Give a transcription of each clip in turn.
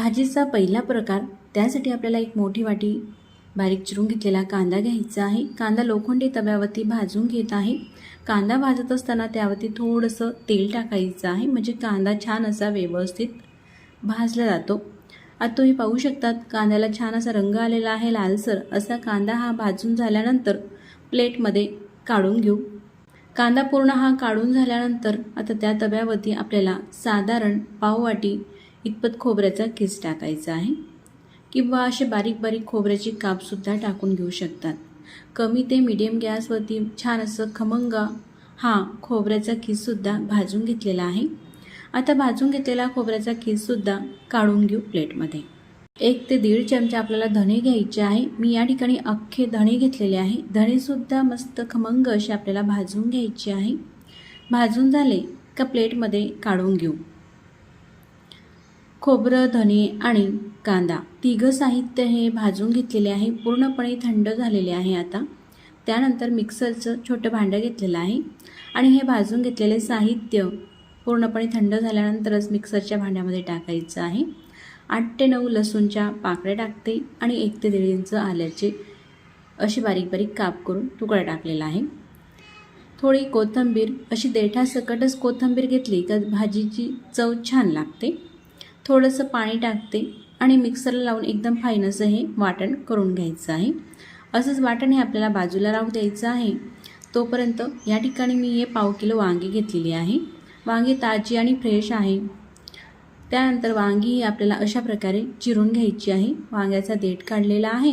भाजीचा पहिला प्रकार त्यासाठी आपल्याला एक मोठी वाटी बारीक चिरून घेतलेला कांदा घ्यायचा आहे. कांदा लोखंडी तव्यावरती भाजून घेत आहे. कांदा भाजत असताना त्यावरती थोडंसं तेल टाकायचं आहे. म्हणजे कांदा छान असा व्यवस्थित भाजला जातो. आता तुम्ही पाहू शकतात कांद्याला छान असा रंग आलेला आहे लालसर. असा कांदा हा भाजून झाल्यानंतर प्लेटमध्ये काढून घेऊ. कांदा पूर्ण हा काढून झाल्यानंतर आता त्या तव्यावरती आपल्याला साधारण पाववाटी इतपत खोबऱ्याचा किस टाकायचा आहे. किंवा असे बारीक बारीक खोबऱ्याची कापसुद्धा टाकून घेऊ शकतात. कमी ते मिडियम गॅसवरती छान असं खमंग हा खोबऱ्याचा किससुद्धा भाजून घेतलेला आहे. आता भाजून घेतलेला खोबऱ्याचा किससुद्धा काढून घेऊ प्लेटमध्ये. एक ते दीड चमचा आपल्याला धणे घ्यायचे आहे. मी या ठिकाणी अख्खे धणे घेतलेले आहे. धणेसुद्धा मस्त खमंग असे आपल्याला भाजून घ्यायचे आहे. भाजून झाले का प्लेटमध्ये काढून घेऊ. खोबरं धने आणि कांदा. तिघं साहित्य हे भाजून घेतलेले आहे. पूर्णपणे थंड झालेले आहे आता. त्यानंतर मिक्सरचं छोटं भांडं घेतलेलं आहे. आणि हे भाजून घेतलेले साहित्य पूर्णपणे थंड झाल्यानंतरच मिक्सरच्या भांड्यामध्ये टाकायचं आहे. आठ ते नऊ लसूणच्या पाकळ्या टाकते आणि एक ते दीड इंच आल्याचे अशी बारीक बारीक काप करून तुकडा टाकलेला आहे. थोडी कोथिंबीर. अशी देठासकटच कोथिंबीर घेतली तर भाजीची चव छान लागते. थोडंसं पाणी टाकते आणि मिक्सरला लावून एकदम फाईन असं हे वाटण करून घ्यायचं आहे. असंच वाटण हे आपल्याला बाजूला राहू द्यायचं आहे. तोपर्यंत या ठिकाणी मी हे पाव किलो वांगी घेतलेली आहे. वांगी ताजी आणि फ्रेश आहे. त्यानंतर वांगी ही आपल्याला अशा प्रकारे चिरून घ्यायची आहे. वांग्याचा देठ काढलेला आहे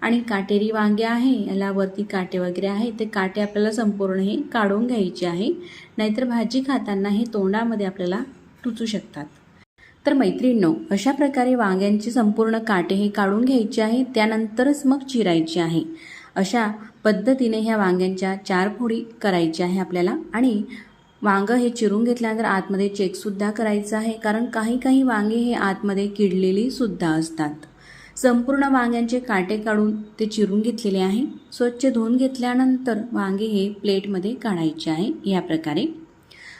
आणि काटेरी वांगे आहे. याला वरती काटे वगैरे आहे ते काटे आपल्याला संपूर्ण हे काढून घ्यायचे आहे. नाहीतर भाजी खाताना हे तोंडामध्ये आपल्याला टुचू शकतात. तर मैत्रिणींनो अशा प्रकारे वांग्यांचे संपूर्ण काटे हे काढून घ्यायचे आहे त्यानंतरच मग चिरायचे आहे. अशा पद्धतीने ह्या वांग्यांच्या चार फोडी करायच्या आहे आपल्याला आणि वांगं हे चिरून घेतल्यानंतर आतमध्ये चेकसुद्धा करायचं आहे कारण काही काही वांगे हे आतमध्ये किडलेली सुद्धा असतात. संपूर्ण वांग्यांचे काटे काढून ते चिरून घेतलेले आहे. स्वच्छ धुवून घेतल्यानंतर वांगे हे प्लेटमध्ये काढायचे आहे या प्रकारे.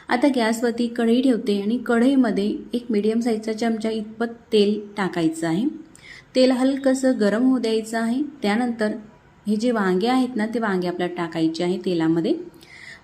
आता गॅसवरती कढई ठेवते आणि कढईमध्ये एक मीडियम साईजचा चमचा इतपत तेल टाकायचं आहे. तेल हलकंसं गरम होऊ द्यायचं आहे. त्यानंतर हे जे वांगे आहेत ना ते वांगे आपल्याला टाकायचे आहे तेलामध्ये.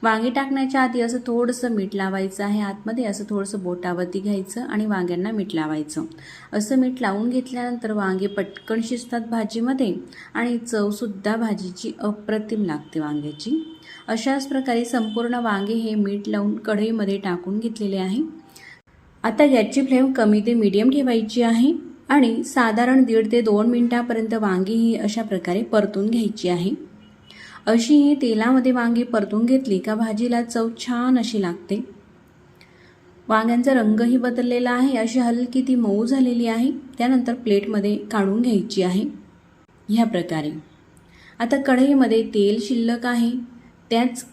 वांगे टाकण्याच्या आधी असं थोडंसं मीठ लावायचं आहे आतमध्ये. असं थोडंसं बोटावरती घ्यायचं आणि वांग्यांना मीठ लावायचं. असं मीठ लावून घेतल्यानंतर वांगे पटकन शिजतात भाजीमध्ये आणि चवसुद्धा भाजीची अप्रतिम लागते वांग्याची. अशाच प्रकारे संपूर्ण वांगे हे मीठ लावून कढईमध्ये टाकून घेतलेले आहे. आता गॅसची फ्लेम कमी ते मीडियम ठेवायची आहे आणि साधारण दीड ते दोन मिनटापर्यंत वांगी ही अशा प्रकारे परतून घ्यायची आहे. अशी ही तेलामध्ये वांगी परतून घेतली का भाजीला चव छान अशी लागते. वांग्यांचा रंगही बदललेला आहे. अशी हलकी ती मऊ झालेली आहे. त्यानंतर प्लेटमध्ये काढून घ्यायची आहे. ह्या प्रकारे. आता कढईमध्ये तेल शिल्लक आहे. त्याच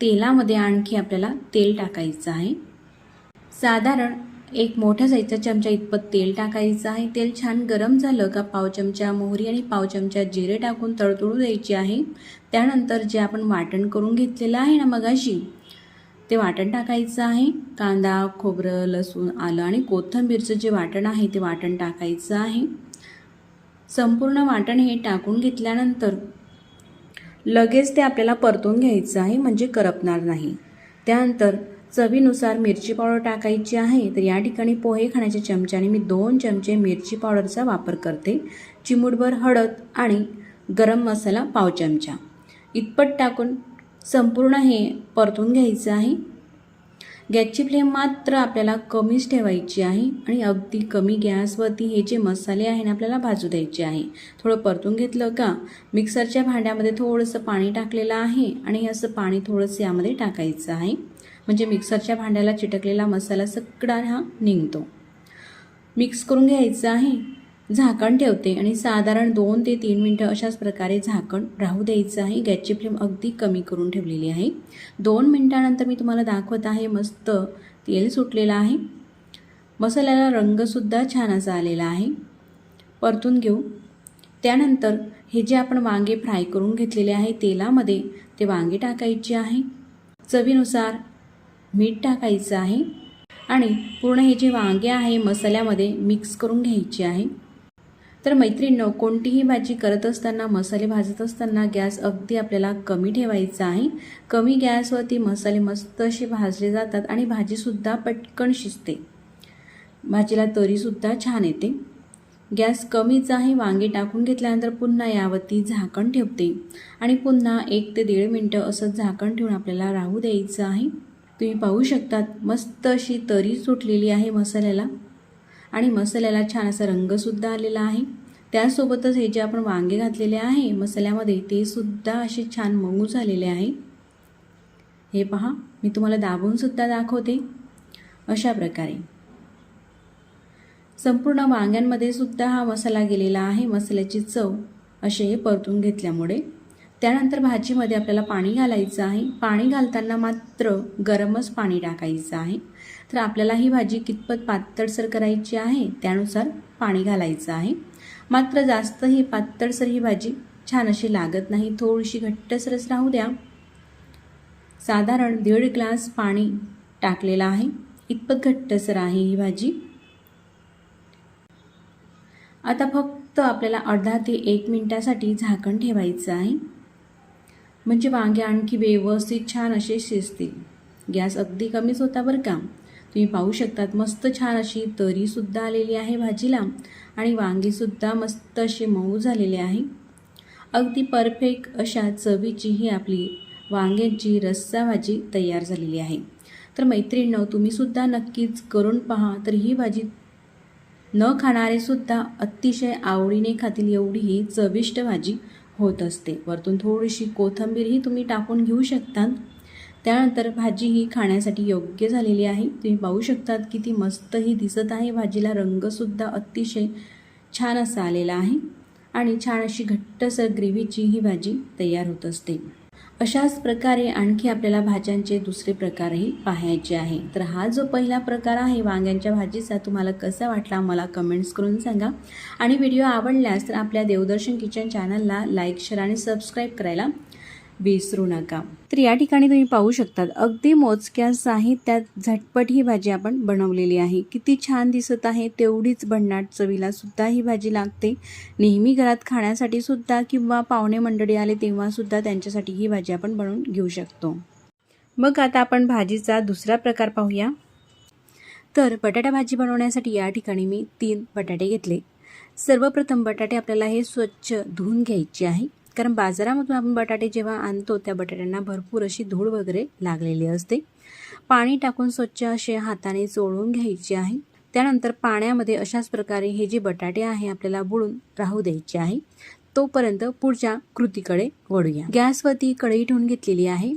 तेलामध्ये आणखी आपल्याला तेल टाकायचं आहे. साधारण एक मोठा साईजचा चमचा इतपत तेल टाकायचं आहे. तेल छान गरम झालं का पाव चमचा मोहरी आणि पाव चमचा जिरे टाकून तळतळू द्यायची आहे. त्यानंतर जे आपण वाटण करून घेतलेलं आहे ना मगाशी ते वाटण टाकायचं आहे. कांदा खोबरं लसूण आलं आणि कोथिंबीरचं जे वाटण आहे ते वाटण टाकायचं आहे. संपूर्ण वाटण हे टाकून घेतल्यानंतर लगेच ते आपल्याला परतून घ्यायचं आहे म्हणजे करपणार नाही. त्यानंतर चवीनुसार मिरची पावडर टाकायची आहे तर या ठिकाणी पोहे खाण्याच्या चमच्याने मी दोन चमचे मिरची पावडरचा वापर करते. चिमूटभर हळद आणि गरम मसाला पाव चमचा. इतपत टाकून संपूर्ण हे परतून घ्यायचं आहे. गॅसची फ्लेम मात्र आपल्याला कमीच ठेवायची आहे आणि अगदी कमी गॅसवरती हे जे मसाले आहे ना आपल्याला भाजू द्यायचे आहे. थोडं परतून घेतलं का मिक्सरच्या भांड्यामध्ये थोडंसं पाणी टाकलेलं आहे आणि असं पाणी थोडंसं यामध्ये टाकायचं आहे. म्हणजे मिक्सरच्या भांड्याला चिटकलेला मसाला सगळा हा निघतो. मिक्स करून घ्यायचं आहे. झाकण ठेवते आणि साधारण दोन ते तीन मिनटं अशाच प्रकारे झाकण राहू द्यायचं आहे. गॅसची फ्लेम अगदी कमी करून ठेवलेली आहे. दोन मिनटानंतर मी तुम्हाला दाखवत आहे मस्त तेल सुटलेलं आहे. मसाल्याला रंगसुद्धा छान असा आलेला आहे. परतून घेऊ. त्यानंतर हे जे आपण वांगे फ्राय करून घेतलेले आहे तेलामध्ये ते वांगे टाकायचे आहे. चवीनुसार मीठ टाकायचं आहे. आणि पूर्ण हे जे वांगे आहे मसाल्यामध्ये मिक्स करून घ्यायचे आहे. तर मैत्रिणींनो कोणतीही भाजी करत असताना मसाले भाजत असताना गॅस अगदी आपल्याला कमी ठेवायचा आहे. कमी गॅसवरती मसाले मस्त असे भाजले जातात आणि भाजीसुद्धा पटकन शिजते. भाजीला तरीसुद्धा छान येते. गॅस कमीच आहे वांगे टाकून घेतल्यानंतर पुन्हा यावरती झाकण ठेवते. आणि पुन्हा एक ते दीड मिनटं असं झाकण ठेवून आपल्याला राहू द्यायचं आहे. तुम्ही पाहू शकतात मस्त अशी तरी सुटलेली आहे मसाल्याला. आणि मसाल्याला छान असा रंगसुद्धा आलेला आहे. त्यासोबतच हे जे आपण वांगे घातलेले आहे मसाल्यामध्ये ते सुद्धा असे छान मऊ झालेले आहे. हे पहा मी तुम्हाला दाबूनसुद्धा दाखवते. अशा प्रकारे. संपूर्ण वांग्यांमध्ये सुद्धा हा मसाला गेलेला आहे. मसाल्याची चव असे हे परतून घेतल्यामुळे. त्यानंतर भाजीमध्ये आपल्याला पाणी घालायचं आहे. पाणी घालताना मात्र गरमच पाणी टाकायचं आहे. तर आपल्याला ही भाजी कितपत पातळसर करायची आहे त्यानुसार पाणी घालायचं आहे. मात्र जास्त ही पातळसर ही भाजी छान अशी लागत नाही थोडीशी घट्टसरच राहू द्या. साधारण दीड ग्लास पाणी टाकलेलं आहे. इतपत घट्टसर आहे ही भाजी. आता फक्त आपल्याला अर्धा ते एक मिनटासाठी झाकण ठेवायचं आहे. म्हणजे वांगे आणखी व्यवस्थित छान असे शिजतील. गॅस अगदी कमीच होता बरं का? तुम्ही पाहू शकतात मस्त छान अशी तरीसुद्धा आलेली आहे भाजीला आणि वांगीसुद्धा मस्त असे मऊ झालेले आहे. अगदी परफेक्ट अशा चवीची ही आपली वांग्यांची रस्सा भाजी तयार झालेली आहे. तर मैत्रिणींनो तुम्हीसुद्धा नक्कीच करून पहा तर ही भाजी न खाणारेसुद्धा अतिशय आवडीने खातील एवढी ही चविष्ट भाजी होत असते. वरतून थोडीशी कोथिंबीरही तुम्ही टाकून घेऊ शकतात. त्यानंतर भाजी ही खाण्यासाठी योग्य झालेली आहे. तुम्ही पाहू शकतात किती मस्तही दिसत आहे. भाजीला रंगसुद्धा अतिशय छान असा आलेला आहे. आणि छान अशी घट्टसर ग्रेव्हीची ही भाजी तयार होत असते. अशाच प्रकारे आणखी आपल्याला भाज्यांचे दुसरे प्रकारही पाहायचे आहे. तर हा जो पहिला प्रकार आहे वांग्यांच्या भाजीचा तुम्हाला कसा वाटला मला कमेंट्स करून सांगा. आणि व्हिडिओ आवडल्यास तर आपल्या देवदर्शन किचन चॅनलला लाईक शेअर आणि सबस्क्राईब करायला विसरू नका. तर या ठिकाणी तुम्ही पाहू शकतात अगदी मोजक्या साहित्यात झटपट ही भाजी आपण बनवलेली आहे. किती छान दिसत आहे तेवढीच भन्नाट चवीला सुद्धा ही भाजी लागते. नेहमी घरात खाण्यासाठी सुद्धा किंवा पाहुणे मंडळी आले तेव्हा सुद्धा त्यांच्यासाठी ही भाजी आपण बनवून घेऊ शकतो. मग आता आपण भाजीचा दुसरा प्रकार पाहूया. तर बटाटा भाजी बनवण्यासाठी या ठिकाणी मी तीन बटाटे घेतले. सर्वप्रथम बटाटे आपल्याला हे स्वच्छ धुवून घ्यायचे आहे. कारण बाजारामधून आपण बटाटे जेव्हा आणतो त्या बटाट्यांना भरपूर अशी धूळ वगैरे लागलेली असते. पाणी टाकून स्वच्छ असे हाताने चोळून घ्यायचे आहे. त्यानंतर पाण्यामध्ये अशाच प्रकारे हे जे बटाटे आहे आपल्याला बुडून राहू द्यायचे आहे. तोपर्यंत पुढच्या कृतीकडे वळूया. गॅसवरती कढई ठेवून घेतलेली आहे.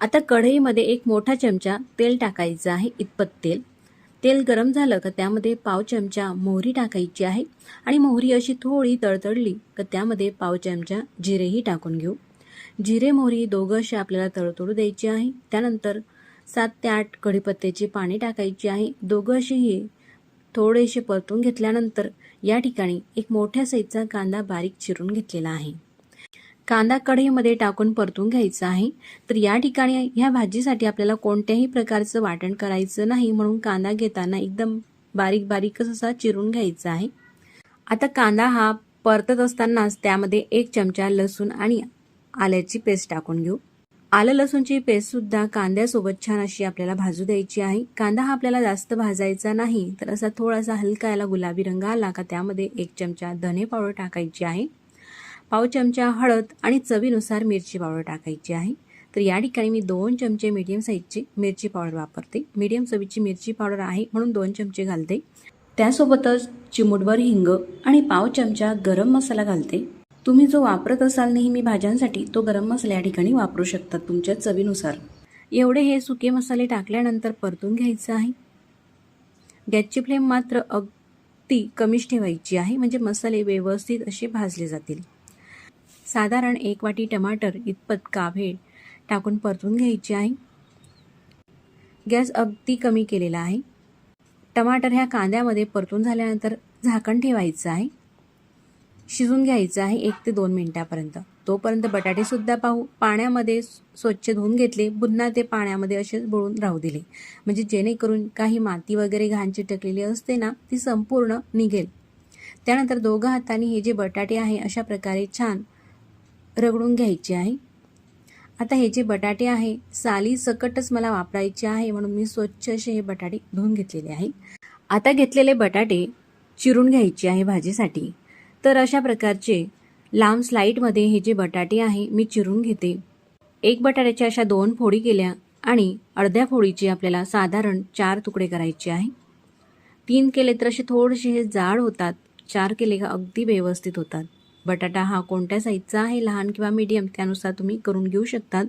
आता कढईमध्ये एक मोठा चमचा तेल टाकायचं आहे इतपत तेल. तेल गरम झालं का त्यामध्ये पाव चमचा मोहरी टाकायची आहे. आणि मोहरी अशी थोडी तळतळली का त्यामध्ये पाव चमचा जिरेही टाकून घेऊ. जिरे मोहरी दोघं अशी आपल्याला तळतळू द्यायची आहे. त्यानंतर सात ते आठ कढीपत्त्याची पाणी टाकायची आहे. दोघं अशीही थोडेसे परतून घेतल्यानंतर या ठिकाणी एक मोठ्या साईजचा कांदा बारीक चिरून घेतलेला आहे. कांदा कढईमध्ये टाकून परतून घ्यायचा आहे. तर या ठिकाणी ह्या भाजीसाठी आपल्याला कोणत्याही प्रकारचं वाटण करायचं नाही म्हणून कांदा घेताना एकदम बारीक बारीकच असा चिरून घ्यायचा आहे. आता कांदा हा परतत असतानाच त्यामध्ये एक चमचा लसूण आणि आल्याची पेस्ट टाकून घेऊ. आलं लसूणची पेस्टसुद्धा कांद्यासोबत छान अशी आपल्याला भाजू द्यायची आहे. कांदा हा आपल्याला जास्त भाजायचा नाही तर असा थोडासा हलका याला गुलाबी रंग आला का त्यामध्ये एक चमचा धने पावडर टाकायची आहे. पाव चमचा हळद आणि चवीनुसार मिरची पावडर टाकायची आहे. तर या ठिकाणी मी दोन चमचे मीडियम साईजची मिरची पावडर वापरते. मीडियम चवीची मिरची पावडर आहे म्हणून दोन चमचे घालते. त्यासोबतच चिमुटभर हिंग आणि पाव चमचा गरम मसाला घालते. तुम्ही जो वापरत असाल नेहमी भाज्यांसाठी तो गरम मसाला या ठिकाणी वापरू शकतात तुमच्या चवीनुसार. एवढे हे सुके मसाले टाकल्यानंतर परतून घ्यायचं आहे. गॅसची फ्लेम मात्र अगदी कमीच ठेवायची आहे म्हणजे मसाले व्यवस्थित असे भाजले जातील. साधारण एक वाटी टमाटर इतपत काभे टाकून परतून घ्यायची आहे. गॅस अगदी कमी केलेला आहे. टमाटर ह्या कांद्यामध्ये परतून झाल्यानंतर झाकण ठेवायचं आहे. शिजून घ्यायचं आहे एक ते दोन मिनटापर्यंत. तोपर्यंत बटाटेसुद्धा पाहू पाण्यामध्ये स्वच्छ धुवून घेतले पुन्हा ते पाण्यामध्ये असेच बुळून राहू दिले. म्हणजे जेणेकरून काही माती वगैरे घाण चिटकलेली असते ना ती संपूर्ण निघेल. त्यानंतर दोघं हाताने हे जे बटाटे आहे अशा प्रकारे छान रगडून घ्यायची आहे. आता हे जे बटाटे आहे साली सकटच मला वापरायचे आहे म्हणून मी स्वच्छ असे हे बटाटे धुवून घेतलेले आहे. आता घेतलेले बटाटे चिरून घ्यायचे आहे भाजीसाठी. तर अशा प्रकारचे लांब स्लाईटमध्ये हे जे बटाटे आहे मी चिरून घेते. एक बटाट्याच्या अशा दोन फोडी केल्या आणि अर्ध्या फोडीचे आपल्याला साधारण चार तुकडे करायचे आहे. तीन केले तर असे थोडेसे हे जाड होतात चार केले का अगदी व्यवस्थित होतात. बटाटा हा कोणत्या साईजचा आहे लहान किंवा मीडियम त्यानुसार तुम्ही करून घेऊ शकतात.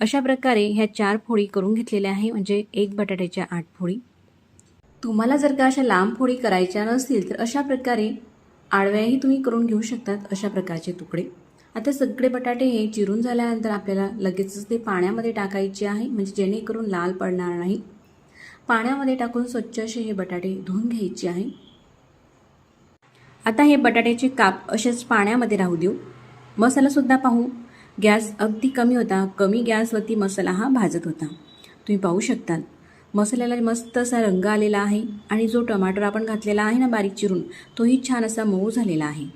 अशा प्रकारे ह्या चार फोडी करून घेतलेल्या आहे म्हणजे एक बटाट्याच्या आठ फोडी. तुम्हाला जर का अशा लांब फोडी करायच्या नसतील तर अशा प्रकारे आडव्याही तुम्ही करून घेऊ शकतात अशा प्रकारचे तुकडे. आता सगळे बटाटे हे चिरून झाल्यानंतर आपल्याला लगेचच ते पाण्यामध्ये टाकायचे आहे म्हणजे जेणेकरून लाल पडणार नाही. पाण्यामध्ये टाकून स्वच्छ असे हे बटाटे धुवून घ्यायचे आहे. आता हे बटाट्याचे काप असेच पाण्यामध्ये राहू देऊ. मसालासुद्धा पाहू. गॅस अगदी कमी होता. कमी गॅसवरती मसाला हा भाजत होता. तुम्ही पाहू शकता मसाल्याला मस्त असा रंग आलेला आहे आणि जो टमाटर आपण घातलेला आहे ना बारीक चिरून तोही छान असा मऊ झालेला आहे.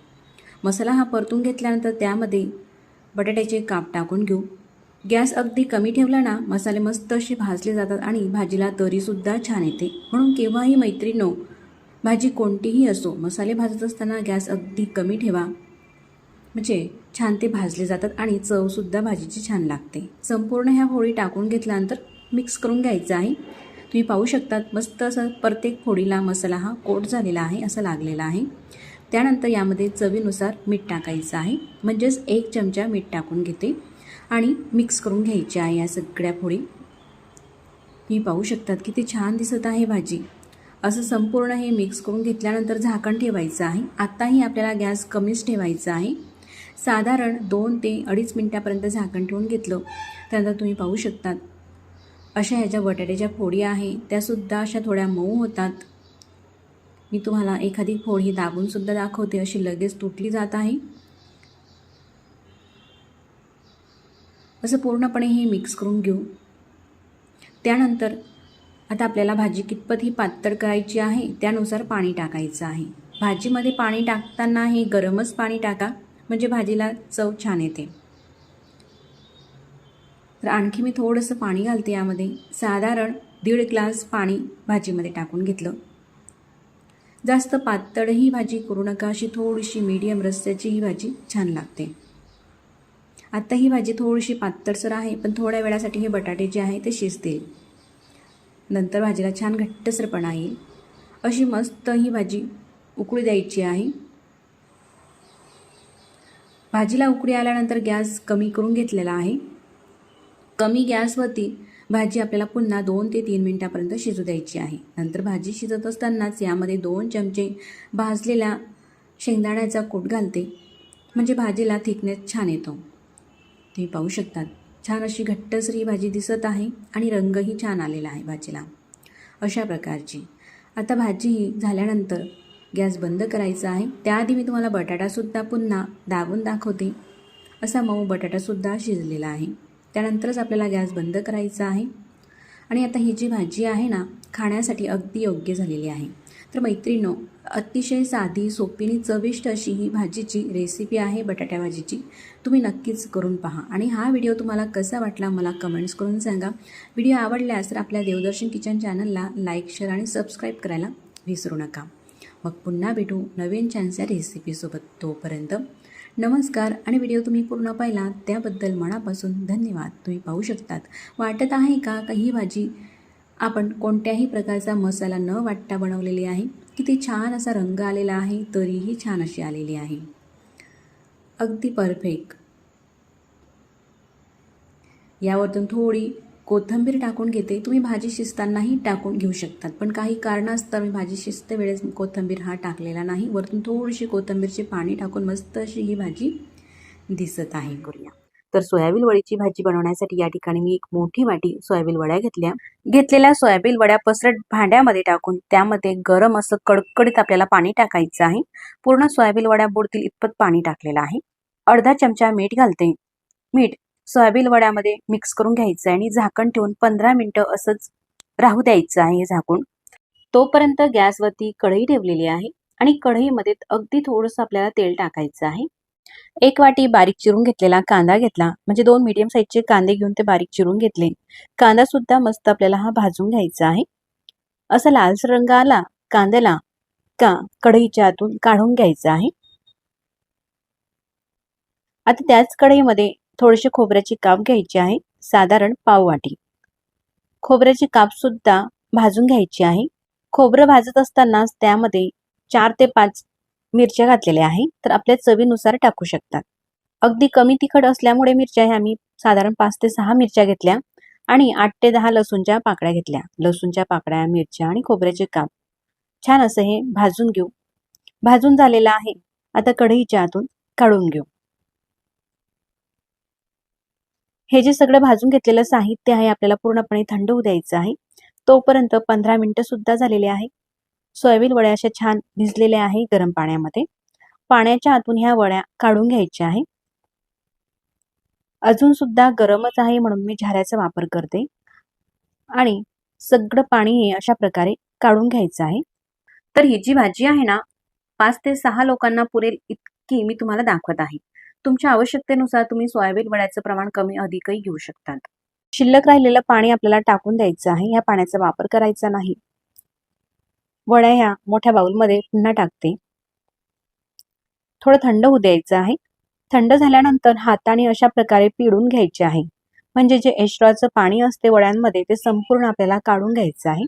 मसाला हा परतून घेतल्यानंतर त्यामध्ये बटाट्याचे काप टाकून घेऊ. गॅस अगदी कमी ठेवला ना मसाले मस्त असे भाजले जातात आणि भाजीला तरीसुद्धा छान येते. म्हणून केव्हाही मैत्रिणो भाजी कोणतीही असो मसाले भाजत असताना गॅस अगदी कमी ठेवा. म्हणजे छान ते भाजले जातात आणि चवसुद्धा भाजीची छान लागते. संपूर्ण ह्या होळी टाकून घेतल्यानंतर मिक्स करून घ्यायचं आहे. तुम्ही पाहू शकतात मस्त असं प्रत्येक फोडीला मसाला हा कोट झालेला आहे असा लागलेला आहे. त्यानंतर यामध्ये चवीनुसार मीठ टाकायचं आहे. म्हणजेच एक चमचा मीठ टाकून घेते आणि मिक्स करून घ्यायची आहे या सगळ्या फोडी. तुम्ही पाहू शकतात किती छान दिसत आहे भाजी. असं संपूर्ण हे मिक्स करून घेतल्यानंतर झाकण ठेवायचं आहे. आत्ताही आपल्याला गॅस कमीच ठेवायचा आहे. साधारण दोन ते अडीच मिनटापर्यंत झाकण ठेवून घेतलं त्यानंतर तुम्ही पाहू शकतात. अशा ह्याच्या बटाट्याच्या फोडी आहे. त्यासुद्धा अशा थोड्या मऊ होतात. मी तुम्हाला एखादी फोडी दाबूनसुद्धा दाखवते अशी लगेच तुटली जात आहे. असं पूर्णपणे हे मिक्स करून घेऊ. त्यानंतर आता आपल्याला भाजी कितपत ही पातळ करायची आहे त्यानुसार पाणी टाकायचं आहे. भाजीमध्ये पाणी टाकताना हे गरमच पाणी टाका म्हणजे भाजीला चव छान येते. तर आणखी मी थोडंसं पाणी घालते यामध्ये. साधारण दीड ग्लास पाणी भाजीमध्ये टाकून घेतलं. जास्त पातळ ही भाजी करू नका अशी थोडीशी मीडियम रस्त्याची ही भाजी छान लागते. आत्ता ही भाजी थोडीशी पातळसर आहे पण थोड्या वेळासाठी हे बटाटे जे आहे ते शिजतील. नंतर भाजीला छान घट्टसरपणा येईल. अशी मस्त ही भाजी उकळी द्यायची आहे. भाजीला उकळी आल्यानंतर गॅस कमी करून घेतलेला आहे. कमी गॅसवरती भाजी आपल्याला पुन्हा दोन ते तीन मिनटापर्यंत शिजू द्यायची आहे. नंतर भाजी शिजत असतानाच यामध्ये दोन चमचे भाजलेल्या शेंगदाण्याचा कूट घालते. म्हणजे भाजीला थिकनेस छान येतो. तुम्ही पाहू शकतात. छान अशी घट्टसर ही भाजी दिसत आहे आणि रंगही छान आलेला आहे भाजीला. अशा प्रकारची. आता भाजी ही झाल्यानंतर गॅस बंद करायचा आहे. त्याआधी मी तुम्हाला बटाटासुद्धा पुन्हा दाबून दाखवते. असा मऊ बटाटासुद्धा शिजलेला आहे. त्यानंतरच आपल्याला गॅस बंद करायचा आहे. आणि आता ही जी भाजी आहे ना खाण्यासाठी अगदी योग्य झालेली आहे. तर मैत्रिणो अतिशय साधी सोपी आणि चविष्ट अशी ही भाजीची रेसिपी आहे बटाट्या भाजीची. तुम्ही नक्कीच करून पहा. आणि हा व्हिडिओ तुम्हाला कसा वाटला मला कमेंट्स करून सांगा. व्हिडिओ आवडल्यास तर आपल्या देवदर्शन किचन चॅनलला लाईक शेअर आणि सबस्क्राईब करायला विसरू नका. मग पुन्हा भेटू नवीन छानच्या रेसिपीसोबत तोपर्यंत नमस्कार. आणि व्हिडिओ तुम्ही पूर्ण पाहिला त्याबद्दल मनापासून धन्यवाद. तुम्ही पाहू शकतात. वाटत आहे का का ही भाजी आपण कोणत्याही प्रकारचा मसाला न वाटता बनवलेली आहे किती छान असा रंग आलेला आहे तरीही छान अशी आलेली आहे. अगदी परफेक्ट यावरतून थोडी कोथिंबीर टाकून घेते. तुम्ही भाजी शिजतानाही टाकून घेऊ शकतात. पण काही कारणास्तव मी भाजी शिजते वेळेस कोथिंबीर हा टाकलेला नाही. वरतून थोडीशी कोथिंबीरचे पाणी टाकून मस्त अशी ही भाजी दिसत आहे. करूया तर सोयाबीन वडीची भाजी बनवण्यासाठी या ठिकाणी मी एक मोठी वाटी सोयाबीन वड्या घेतल्या. घेतलेल्या सोयाबीन वड्या पसरट भांड्यामध्ये टाकून त्यामध्ये गरम असं कडकडीत आपल्याला पाणी टाकायचं आहे. पूर्ण सोयाबीन वड्या बुडतील इतपत पाणी टाकलेलं आहे. अर्धा चमचा मीठ घालते. मीठ सोयाबीन वड्यामध्ये मिक्स करून घ्यायचं आहे आणि झाकण ठेवून पंधरा मिनिटं असंच राहू द्यायचं आहे झाकून. तोपर्यंत गॅसवरती कढई ठेवलेली आहे आणि कढईमध्ये अगदी थोडंसं आपल्याला तेल टाकायचं आहे. एक वाटी बारीक चिरून घेतलेला कांदा घेतला. म्हणजे दोन मीडियम साईजचे कांदे घेऊन ते बारीक चिरून घेतले. कांदा सुद्धा मस्त आपल्याला हा भाजून घ्यायचा आहे. असा लालसर रंग आला कांद्याला का कढईच्या आतून काढून घ्यायचा आहे. आता त्याच कढईमध्ये थोडेसे खोबऱ्याची काप घ्यायची आहे. साधारण पाव वाटी. खोबऱ्याची काप सुद्धा भाजून घ्यायची आहे. खोबरं भाजत असतानाच त्यामध्ये चार ते पाच मिरच्या घातलेल्या आहे तर आपल्या चवीनुसार टाकू शकतात अगदी कमी तिखट असल्यामुळे मिरच्या ह्या मी साधारण पाच ते सहा मिरच्या घेतल्या आणि आठ ते दहा लसूणच्या पाकळ्या घेतल्या. लसूणच्या पाकळ्या मिरच्या आणि खोबऱ्याचे काप. छान असं हे भाजून घेऊ. भाजून झालेलं आहे. आता कढईच्या आतून काढून घेऊ. हे जे सगळं भाजून घेतलेलं साहित्य आहे आपल्याला पूर्णपणे थंड होऊ द्यायचं आहे. तोपर्यंत पंधरा मिनिटं सुद्धा झालेले आहे. सोयाबीन वड्या अशा छान भिजलेल्या आहे गरम पाण्यामध्ये. पाण्याच्या आतून ह्या वड्या काढून घ्यायच्या आहे. अजून सुद्धा गरमच आहे म्हणून मी झाऱ्याचा वापर करते. आणि सगळं पाणी हे अशा प्रकारे काढून घ्यायचं आहे. तर ही जी भाजी आहे ना पाच ते सहा लोकांना पुरेल इतकी मी तुम्हाला दाखवत आहे. तुमच्या आवश्यकतेनुसार तुम्ही सोयाबीन वड्याचं प्रमाण कमी अधिकही घेऊ शकतात. शिल्लक राहिलेलं पाणी आपल्याला टाकून द्यायचं आहे. ह्या पाण्याचा वापर करायचा नाही. वड्या ह्या मोठ्या बाउलमध्ये पुन्हा टाकते. थोडं थंड होऊ द्यायचं आहे. थंड झाल्यानंतर हाताने अशा प्रकारे पिळून घ्यायचे आहे. म्हणजे जे एश्राचं पाणी असते वड्यांमध्ये ते संपूर्ण आपल्याला काढून घ्यायचं आहे.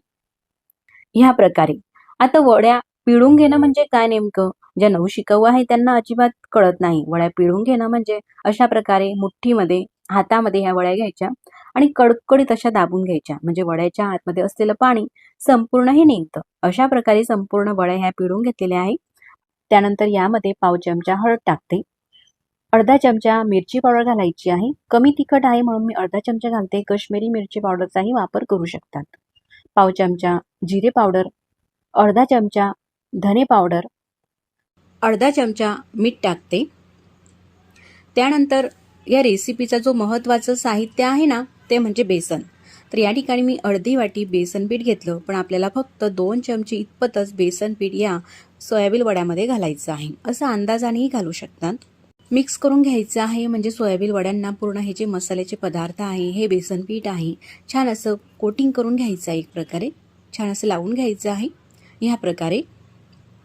ह्या प्रकारे. आता वड्या पिळून घेणं म्हणजे काय नेमकं? ज्या नऊ शिकाऊ आहे त्यांना अजिबात कळत नाही. वड्या पिळून घेणं म्हणजे अशा प्रकारे मुठ्ठीमध्ये हातामध्ये ह्या वड्या घ्यायच्या. आणि कडकडीत अशा दाबून घ्यायच्या. म्हणजे वड्याच्या आतमध्ये असलेलं पाणी संपूर्ण हे निघतं. अशा प्रकारे संपूर्ण वड्या ह्या पिळून घेतलेल्या आहे त्यानंतर यामध्ये पाव चमचा हळद टाकते. अर्धा चमचा मिरची पावडर घालायची आहे. कमी तिखट आहे म्हणून मी अर्धा चमचा घालते. कश्मीरी मिरची पावडरचाही वापर करू शकतात. पाव चमचा जिरे पावडर अर्धा चमचा धने पावडर अर्धा चमचा मीठ टाकते. त्यानंतर या रेसिपीचा जो महत्त्वाचं साहित्य आहे ना ते म्हणजे बेसन. तर या ठिकाणी मी अर्धी वाटी बेसन पीठ घेतलं पण आपल्याला फक्त दोन चमचे इतपतच बेसन पीठ या सोयाबीन वड्यामध्ये घालायचं आहे. असं अंदाजानेही घालू शकतात. मिक्स करून घ्यायचं आहे म्हणजे सोयाबीन वड्यांना पूर्ण हे जे मसाल्याचे पदार्थ आहे हे बेसन पीठ आहे छान असं कोटिंग करून घ्यायचं आहे एक प्रकारे. छान असं लावून घ्यायचं आहे. ह्या प्रकारे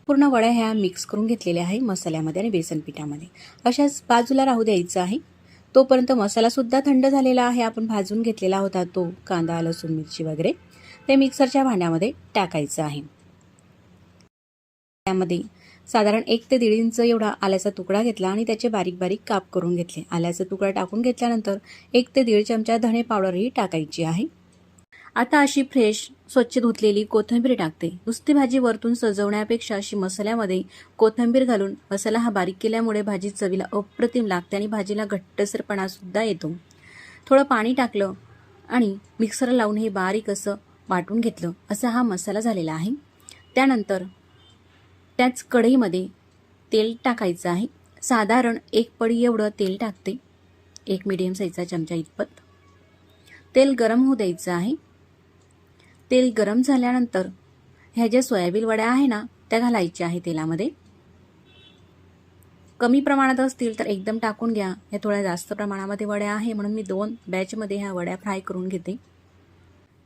पूर्ण वड्या ह्या मिक्स करून घेतलेल्या आहे मसाल्यामध्ये आणि बेसन पिठामध्ये. अशाच बाजूला राहू द्यायचं आहे. तोपर्यंत मसालासुद्धा थंड झालेला आहे. आपण भाजून घेतलेला होता तो कांदा लसूण मिरची वगैरे. ते मिक्सरच्या भांड्यामध्ये टाकायचं आहे. त्यामध्ये साधारण एक ते दीड इंच एवढा आल्याचा तुकडा घेतला आणि त्याचे बारीक बारीक काप करून घेतले. आल्याचा तुकडा टाकून घेतल्यानंतर एक ते दीड चमचा धणे पावडरही टाकायची आहे. आता अशी फ्रेश स्वच्छ धुतलेली कोथिंबीर टाकते. नुसती भाजी वरतून सजवण्यापेक्षा अशी मसाल्यामध्ये कोथिंबीर घालून मसाला हा बारीक केल्यामुळे भाजी चवीला अप्रतिम लागते आणि भाजीला घट्टसरपणा सुद्धा येतो. थोडं पाणी टाकलं आणि मिक्सर लावून हे बारीक असं वाटून घेतलं. असा हा मसाला झालेला आहे. त्यानंतर त्याच कढईमध्ये तेल टाकायचं आहे. साधारण एक पडी एवढं तेल टाकते. एक मिडियम साईजचा चमचा इतपत. तेल गरम होऊ द्यायचं आहे. तेल गरम झाल्यानंतर ह्या ज्या सोयाबीन वड्या आहे ना त्या घालायच्या आहे तेलामध्ये. कमी प्रमाणात असतील तर एकदम टाकून घ्या. ह्या थोड्या जास्त प्रमाणामध्ये वड्या आहे म्हणून मी दोन बॅचमध्ये ह्या वड्या फ्राय करून घेते.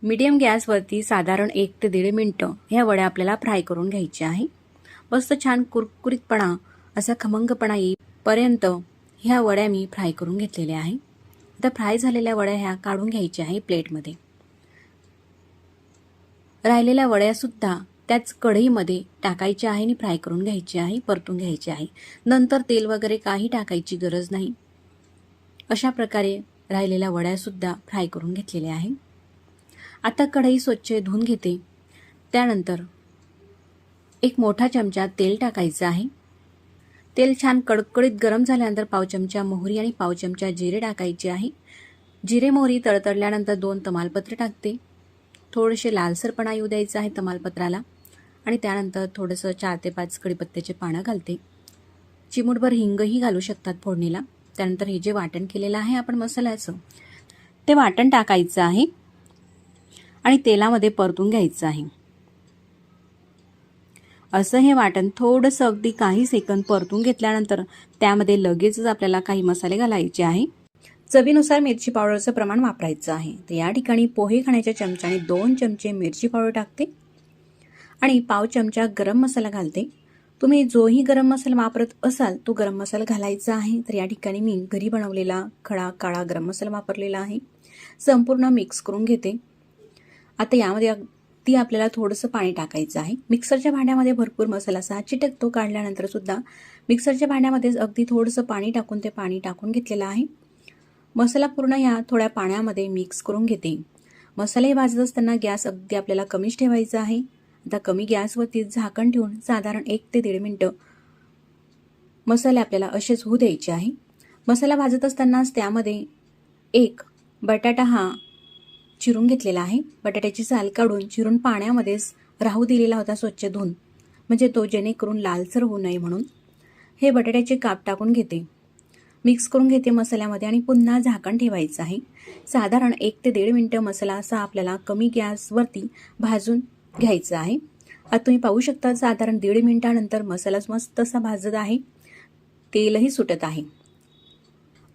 मीडियम गॅसवरती साधारण एक ते दीड मिनटं ह्या वड्या आपल्याला फ्राय करून घ्यायच्या आहे. मस्त छान कुरकुरीतपणा असा खमंगपणा येईपर्यंत ह्या वड्या मी फ्राय करून घेतलेल्या आहे. आता फ्राय झालेल्या वड्या ह्या काढून घ्यायच्या आहे प्लेटमध्ये राहिलेल्या वड्यासुद्धा त्याच कढईमध्ये टाकायच्या आहे आणि फ्राय करून घ्यायची आहे परतून घ्यायची आहे. नंतर तेल वगैरे काही टाकायची गरज नाही. अशा प्रकारे राहिलेल्या वड्यासुद्धा फ्राय करून घेतलेल्या आहे. आता कढई स्वच्छ धुवून घेते. त्यानंतर एक मोठा चमचा तेल टाकायचं आहे. तेल छान कडकडीत गरम झाल्यानंतर पाव चमचा मोहरी आणि पाव चमचा जिरे टाकायचे आहे. जिरे मोहरी तळतळल्यानंतर दोन तमालपत्र टाकते. थोडेसे लालसरपणा येऊ द्यायचं आहे तमालपत्राला. आणि त्यानंतर थोडंसं चार ते पाच कडीपत्त्याचे पानं घालते. चिमूटभर हिंगही घालू शकतात फोडणीला. त्यानंतर हे जे वाटण केलेलं आहे आपण मसाल्याचं ते वाटण टाकायचं आहे. आणि तेलामध्ये परतून घ्यायचं आहे. असं हे वाटण थोडंसं अगदी काही सेकंद परतून घेतल्यानंतर त्यामध्ये लगेचच आपल्याला काही मसाले घालायचे आहे. चवीनुसार मिरची पावडरचं प्रमाण वापरायचं आहे. तर या ठिकाणी पोहे खाण्याच्या चमच्याने दोन चमचे मिरची पावडर टाकते आणि पाव चमचा गरम मसाला घालते. तुम्ही जोही गरम मसाला वापरत असाल तो गरम मसाला घालायचा आहे. तर या ठिकाणी मी घरी बनवलेला खडा काळा गरम मसाला वापरलेला आहे. संपूर्ण मिक्स करून घेते. आता यामध्ये अगदी आपल्याला थोडंसं पाणी टाकायचं आहे. मिक्सरच्या भांड्यामध्ये भरपूर मसाला असा चिटकतो. काढल्यानंतर सुद्धा मिक्सरच्या भांड्यामध्येच अगदी थोडंसं पाणी टाकून ते पाणी टाकून घेतलेलं आहे. मसाला पूर्ण या थोड्या पाण्यामध्ये मिक्स करून घेते. मसाले भाजत असताना गॅस अगदी आपल्याला कमीच ठेवायचा आहे. आता कमी गॅसवरती झाकण ठेवून साधारण एक ते दीड मिनटं मसाले आपल्याला असेच होऊ द्यायचे आहे. मसाला भाजत असतानाच त्यामध्ये एक बटाटा हा चिरून घेतलेला आहे. बटाट्याची साल काढून चिरून पाण्यामध्येच राहू दिलेला होता स्वच्छ धुवून. म्हणजे तो जेणेकरून लालसर होऊ नये म्हणून. हे बटाट्याचे काप टाकून घेते. मिक्स करून घेते मसाल्यामध्ये आणि पुन्हा झाकण ठेवायचं आहे. साधारण एक ते दीड मिनटं मसाला असा आपल्याला कमी गॅसवरती भाजून घ्यायचं आहे. आता तुम्ही पाहू शकता साधारण दीड मिनटानंतर मसालाच मस्त असा भाजत आहे. तेलही सुटत आहे.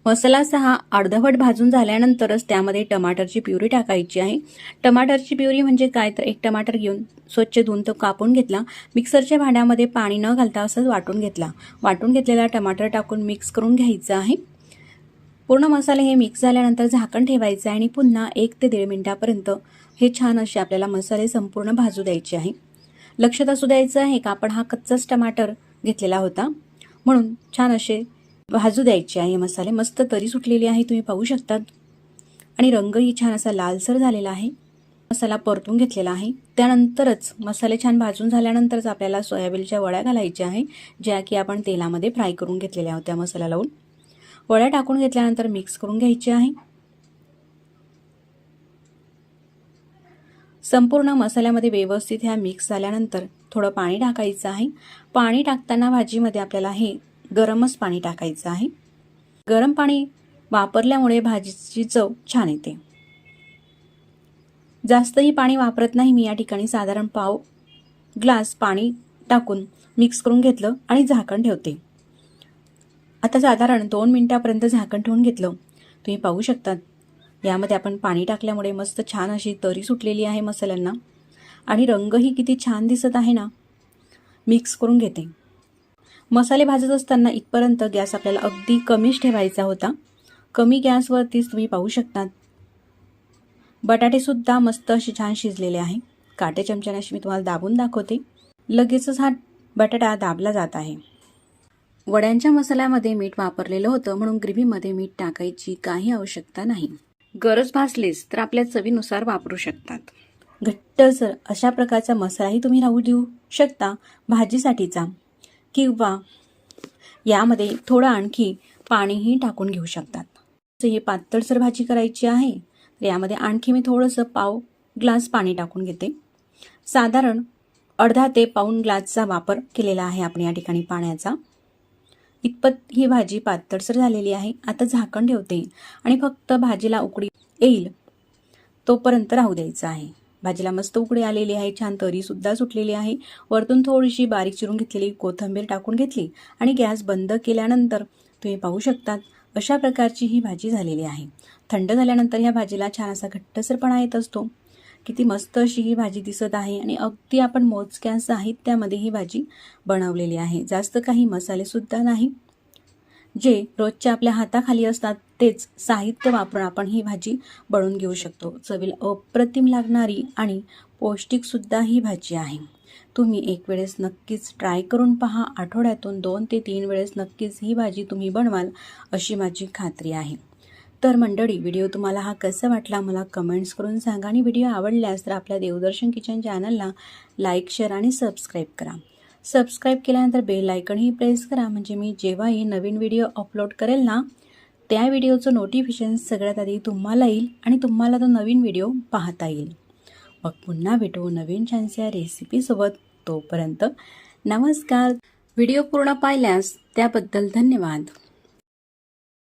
मसाला सहा अर्धवट भाजून झाल्यानंतरच त्यामध्ये टमाटरची प्युरी टाकायची आहे. टमाटरची प्युरी म्हणजे काय? तर एक टमाटर घेऊन स्वच्छ धुवून तो कापून घेतला. मिक्सरच्या भांड्यामध्ये पाणी न घालता असंच वाटून घेतला. वाटून घेतलेला टमाटर टाकून मिक्स करून घ्यायचं आहे. पूर्ण मसाले हे मिक्स झाल्यानंतर झाकण ठेवायचं आहे आणि पुन्हा एक ते दीड मिनटापर्यंत हे छान असे आपल्याला मसाले संपूर्ण भाजू द्यायचे आहे. लक्षात असू द्यायचं आहे का आपण हा कच्चाच टमाटर घेतलेला होता. म्हणून छान असे भाजू द्यायचे आहे हे मसाले मस्त तरी सुटलेली आहे तुम्ही पाहू शकतात. आणि रंगही छान असा लालसर झालेला आहे. मसाला परतून घेतलेला आहे. त्यानंतरच मसाले छान भाजून झाल्यानंतरच आपल्याला सोयाबीनच्या वड्या घालायच्या आहे ज्या की आपण तेलामध्ये फ्राय करून घेतलेल्या होत्या मसाला लावून. वड्या टाकून घेतल्यानंतर मिक्स करून घ्यायची आहे. संपूर्ण मसाल्यामध्ये व्यवस्थित ह्या मिक्स झाल्यानंतर थोडं पाणी टाकायचं आहे. पाणी टाकताना भाजीमध्ये आपल्याला हे गरमच पाणी टाकायचं आहे. गरम पाणी वापरल्यामुळे भाजीची चव छान येते. जास्तही पाणी वापरत नाही मी या ठिकाणी साधारण पाव ग्लास पाणी टाकून मिक्स करून घेतलं आणि झाकण ठेवते. आता साधारण दोन मिनटापर्यंत झाकण ठेवून घेतलं. तुम्ही पाहू शकतात. यामध्ये आपण पाणी टाकल्यामुळे मस्त छान अशी तरी सुटलेली आहे मसाल्यांना. आणि रंगही किती छान दिसत आहे ना. मिक्स करून घेते. मसाले भाजत असताना इथपर्यंत गॅस आपल्याला अगदी कमीच ठेवायचा होता. कमी गॅसवरतीच तुम्ही पाहू शकतात. बटाटेसुद्धा मस्त असे छान शिजलेले आहे. काटे चमच्याने अशी मी तुम्हाला दाबून दाखवते. लगेचच हा बटाटा दाबला जात आहे. वड्यांच्या मसाल्यामध्ये मीठ वापरलेलं होतं म्हणून ग्रेव्हीमध्ये मीठ टाकायची काही आवश्यकता नाही. गरज भासलीच तर आपल्या चवीनुसार वापरू शकतात. घट्टसर अशा प्रकारचा मसालाही तुम्ही राहू देऊ शकता भाजीसाठीचा. किंवा यामध्ये थोडं आणखी पाणीही टाकून घेऊ शकतात. जसं हे पातळसर भाजी करायची आहे तर यामध्ये आणखी मी थोडंसं पाव ग्लास पाणी टाकून घेते. साधारण अर्धा ते पाऊण ग्लासचा वापर केलेला आहे आपण या ठिकाणी पाण्याचा. इतपत ही भाजी पातळसर झालेली आहे आता झाकण ठेवते आणि फक्त भाजीला उकडी येईल तोपर्यंत राहू द्यायचं आहे. भाजीला मस्त उकडे आलेली आहे छान तरीसुद्धा सुटलेली आहे. वरतून थोडीशी बारीक चिरून घेतलेली कोथिंबीर टाकून घेतली आणि गॅस बंद केल्यानंतर तुम्ही पाहू शकतात अशा प्रकारची ही भाजी झालेली आहे. थंड झाल्यानंतर ह्या भाजीला छान असा घट्टसरपणा येत असतो. किती मस्त अशी ही भाजी दिसत आहे आणि अगदी आपण मोजक्या साहित्यामध्ये ही भाजी बनवलेली आहे. जास्त काही मसालेसुद्धा नाही जे रोजच्या आपल्या हाताखाली असतात. तेच साहित्य वापरून आपण ही भाजी बनवून घेऊ शकतो. चवीला अप्रतिम लागणारी आणि पौष्टिकसुद्धा ही भाजी आहे. तुम्ही एक वेळेस नक्कीच ट्राय करून पहा. आठवड्यातून दोन ते तीन वेळेस नक्कीच ही भाजी तुम्ही बनवाल अशी माझी खात्री आहे. तर मंडळी व्हिडिओ तुम्हाला हा कसा वाटला मला कमेंट्स करून सांगा आणि व्हिडिओ आवडल्यास तर आपल्या देवदर्शन किचन चॅनलला लाईक शेअर आणि सबस्क्राईब करा. सबस्क्राईब केल्यानंतर बेल आयकनही प्रेस करा. म्हणजे मी जेव्हाही नवीन व्हिडिओ अपलोड करेल ना त्या व्हिडिओचं नोटिफिकेशन सगळ्यात आधी तुम्हाला येईल आणि तुम्हाला तो नवीन व्हिडिओ पाहता येईल. मग पुन्हा भेटू नवीन छानशा रेसिपीसोबत तोपर्यंत नमस्कार. व्हिडिओ पूर्ण पाहिल्यास त्याबद्दल धन्यवाद.